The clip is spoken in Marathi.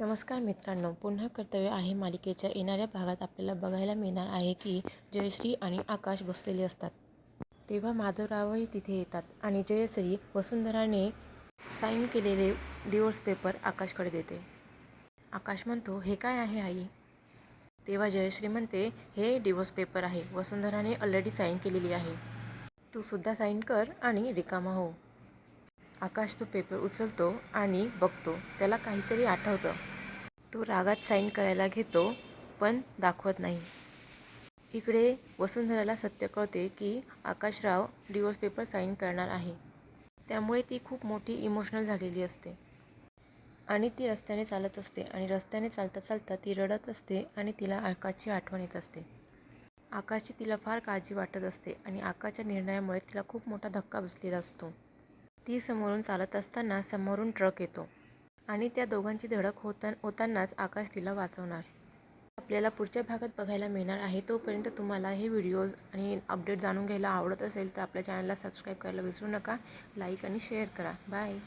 नमस्कार मित्रांनो पुन्हा कर्तव्य आहे मालिकेच्या येणाऱ्या भागात आपल्याला बघायला मिळणार आहे की जयश्री आणि आकाश बसलेले असतात. तेव्हा माधवरावही तिथे येतात आणि जयश्री वसुंधराने साईन केलेले डिवोर्स पेपर आकाशकडे देते. आकाश म्हणतो हे काय आहे आई? तेव्हा जयश्री म्हणते हे डिवोर्स पेपर आहे. वसुंधराने ऑलरेडी साईन केलेली आहे. तू सुद्धा साईन कर आणि रिकामा हो. आकाश तो पेपर उचलतो आणि बघतो. त्याला काहीतरी आठवतं. तो रागात साईन करायला घेतो पण दाखवत नाही. इकडे वसुंधराला सत्य कळते की आकाशराव डिवोर्स पेपर साईन करणार आहे. त्यामुळे ती खूप मोठी इमोशनल झालेली असते. आणि ती रस्त्याने चालत असते आणि रस्त्याने चालता चालता ती रडत असते आणि तिला आकाशची आठवण येत असते. आकाशची तिला फार काळजी वाटत असते आणि आकाशच्या निर्णयामुळे तिला खूप मोठा धक्का बसलेला असतो. ती समोरून चालत असताना समोरून ट्रक येतो आणि त्या दोघांची धडक होता होतानाच आकाश तिला वाचवणार. आपल्याला पुढच्या भागात बघायला मिळणार आहे तोपर्यंत तुम्हाला हे व्हिडिओज आणि अपडेट जाणून घ्यायला आवडत असेल तर आपल्या चॅनलला सबस्क्राईब करायला विसरू नका. लाईक आणि शेअर करा. बाय.